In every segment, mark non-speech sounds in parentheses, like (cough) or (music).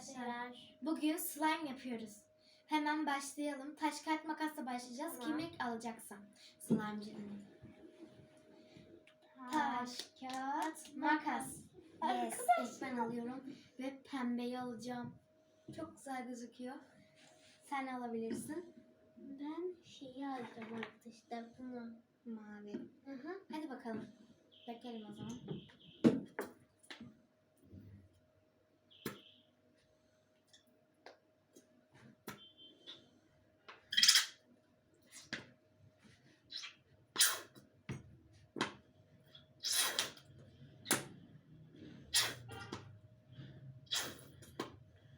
arkadaşlar. Bugün slime yapıyoruz. Hemen başlayalım. Taş kağıt makasla başlayacağız. Tamam. Kim alacaksa slime'cının. Taş, kağıt, makas. Yes, ilk ben alıyorum. Ve pembeyi alacağım. Çok güzel gözüküyor. Sen alabilirsin. Ben şeyi aldım arkadaşlar bunu. Mavi. Hı hı. Hadi bakalım. Dökelim o zaman.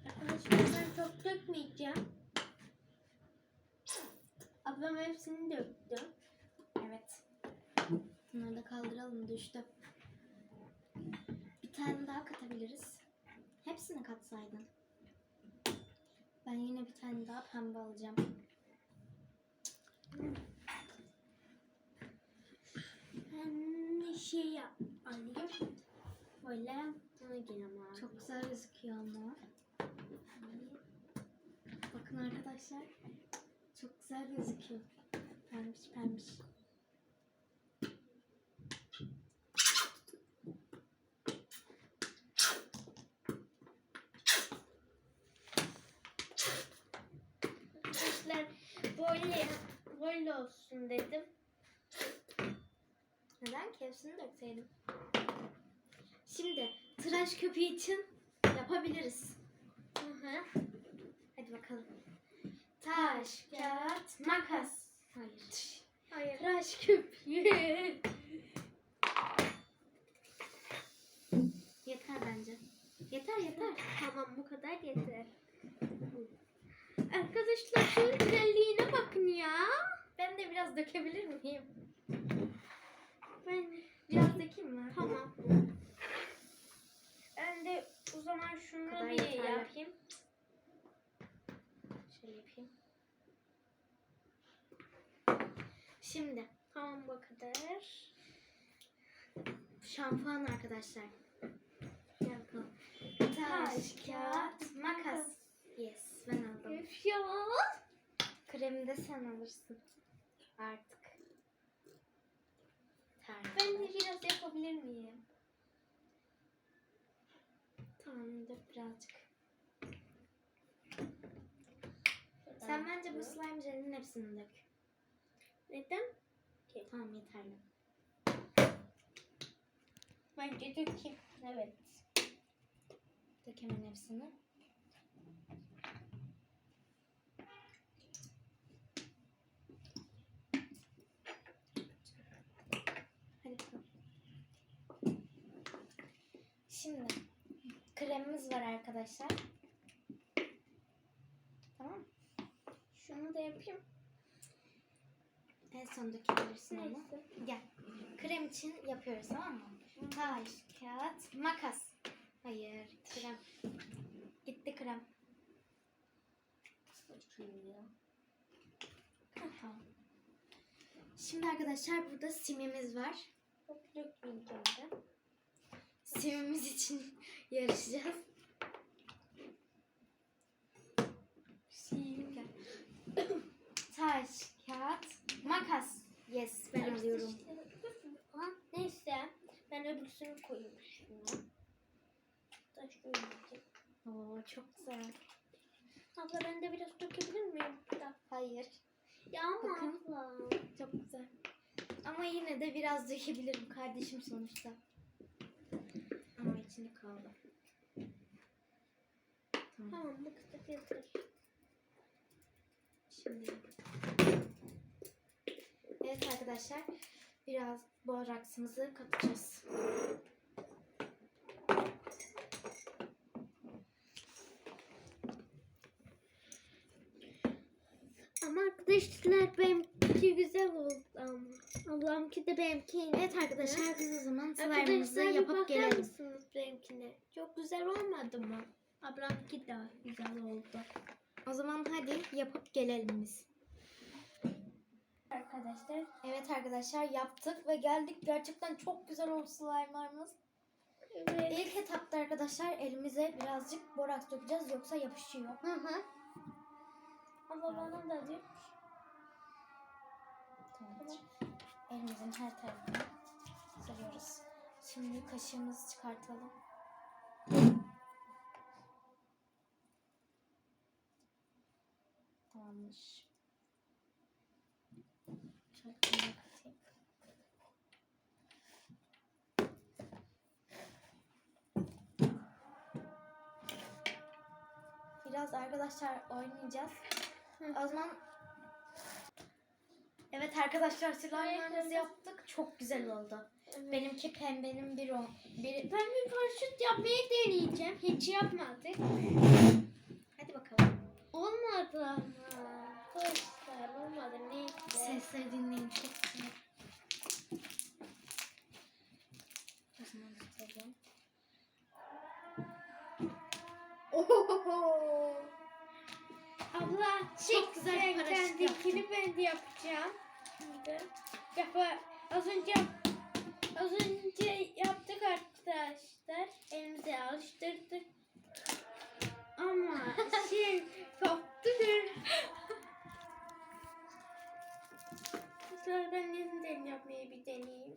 Arkadaşlar ben çok dökmeyeceğim. Ablam hepsini döktü. Evet. Bunları da kaldıralım. Düştü. Bir tane daha katabiliriz. Hepsini katsaydın. Ben yine bir tane daha pembe alacağım. Ben şey yap- alayım. Böyle bunu gireyim abi. Çok güzel gözüküyor ama. Bakın arkadaşlar. Çok güzel gözüküyor. Pembiş pembiş. Arkadaşlar böyle böyle olsun dedim. Neden ki? Hepsini dökseydim. Şimdi tıraş köpüğü için yapabiliriz. Hı hı. Hadi bakalım. Taş, kağıt, makas. Hayır. Hayır. Tıraş köpüğü. yeter bence. Yeter yeter. Tamam bu kadar yeter. Arkadaşlar şunun güzelliğine bakın ya. Ben de biraz dökebilir miyim? Ben Biraz dökeyim mi? tamam. Ben de o zaman şunu kadar bir yapayım. Şöyle yapayım. Şimdi Tamam bu kadar. şampuan arkadaşlar. Gel bakalım. Taş, kağıt, makas. Yes, ben aldım. Üf ya. Kremi de sen alırsın. Artık. Ter. Ben de biraz yapabilir miyim? Tamam dök birazcık. Sen bence bu slime jelinin hepsini dök. Neden? Tamam yeterli. Bence dökeyim. Evet. Dök hemen hepsini. Şimdi kremimiz var arkadaşlar. Tamam? Şunu da yapayım. En son dökebilirsin onu. Gel. Krem için yapıyoruz tamam mı? Taş, kağıt, makas. Hayır, krem. Gitti krem. Tamam. Şimdi arkadaşlar burada simimiz var. Simimiz için (laughs) yarışacağız. Sim. (coughs) Taş, kağıt, makas. Yes, ben alıyorum. Ha, neyse. Ben öbürsünü koyayım şunu. Taş koymayacağım. Oo, çok güzel. Abla ben de biraz dökebilir miyim? Hayır, Ya ama Bakın. abla. çok güzel. Ama yine de biraz dökebilirim kardeşim sonuçta. Ama içinde kaldı. Tamam. Tamam bu kadar yeter. Şimdi. Evet arkadaşlar. Biraz boraksımızı katacağız. Ama arkadaşlar benimki güzel oldu ama. Ablamki de benimki Evet arkadaşlar biz o zaman slime'ımızı yapıp gelelim. mısınız benimkine? Çok güzel olmadı mı? Ablamki de güzel oldu. O zaman hadi yapıp gelelim biz. Arkadaşlar Evet arkadaşlar yaptık ve geldik. Gerçekten çok güzel oldu slime'larımız. Evet. İlk etapta arkadaşlar elimize birazcık boraks dökeceğiz yoksa yapışıyor. Hı hı. Ama bana da diyor. Evet. Elimizin her tarafını sarıyoruz. Şimdi kaşığımızı çıkartalım. Tamamdır. Biraz arkadaşlar oynayacağız. O zaman Evet arkadaşlar slime'larımızı Evet. yaptık. Çok güzel oldu. Benim Benimki pembenin bir o. Bir... ben bir paraşüt yapmayı deneyeceğim. Hiç yapmadık. Hadi bakalım. Olmadı ama. Arkadaşlar olmadı. Neyse. Sesleri dinleyin çok güzel. Abla Çok güzel sen paraşüt kendikini ben de yapacağım. Şimdi yapa az önce az önce yaptık arkadaşlar. Elimize alıştırdık. Ama (laughs) şey koptu. Sonra ben yeniden yapmayı bir deneyeyim.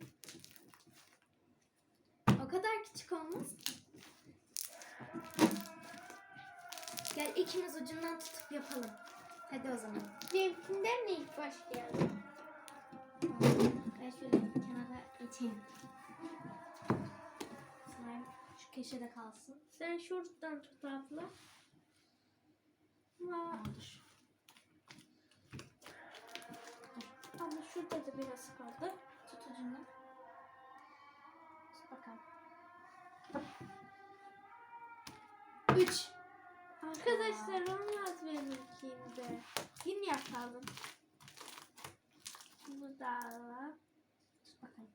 O kadar küçük olmaz ki. Gel ikimiz ucundan tutup yapalım. Hadi o zaman. Benimkinden mi ilk başlayalım? Ben şöyle kenara geçeyim. Slime şu köşede kalsın. Sen şuradan tut abla. Ama Tamamdır. Ama şurada da biraz kaldı. Tut ucundan. Tut bakalım. Üç. Arkadaşlar olmaz benimkinde. Yine yapalım. Bunu da. Tut bakalım.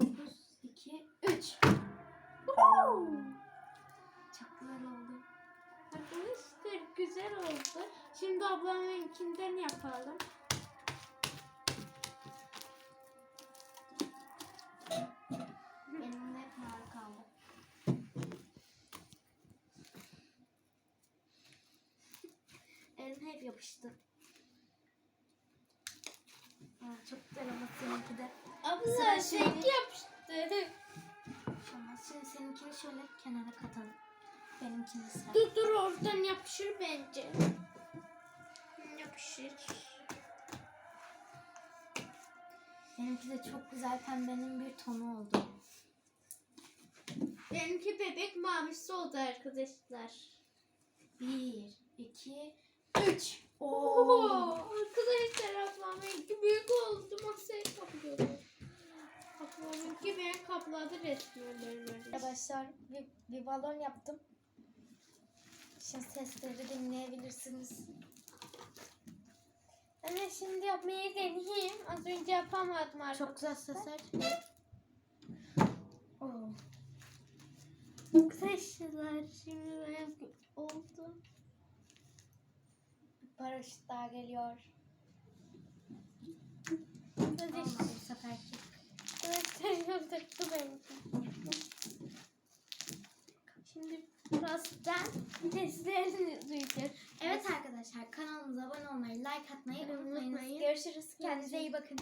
Dokuz. İki, üç. Woohoo! Çok güzel oldu. Arkadaşlar güzel oldu. Şimdi ablamınkinden yapalım. Benim hep mavi kaldı. Elim hep yapıştı. Aa, çok güzel ama seninki de. Abla Sıra yapıştı. Olmaz. Şimdi seninkini şöyle kenara katalım. Benimkini sıra. Dur dur oradan yapışır bence. Yapışır. Benimki de çok güzel pembenin bir tonu oldu. Benimki bebek mavisi oldu arkadaşlar. Bir, iki, üç. Oo, arkadaşlar ablamınki büyük oldu. Masayı kaplıyordu. Ablamınki beni kapladı resmen. Arkadaşlar bir, bir balon yaptım. Şimdi sesleri dinleyebilirsiniz. Anne şimdi yapmayı deneyeyim. Az önce yapamadım arkadaşlar. Çok güzel sesler. Oo. Arkadaşlar şimdi benim oldu. Bir paraşüt daha geliyor. Hadi Olmadı bu seferki. benimki. Şimdi birazdan seslerini duyacağız. Evet arkadaşlar kanalımıza abone olmayı, like atmayı Unutmayın. Görüşürüz. Kendinize iyi bakın.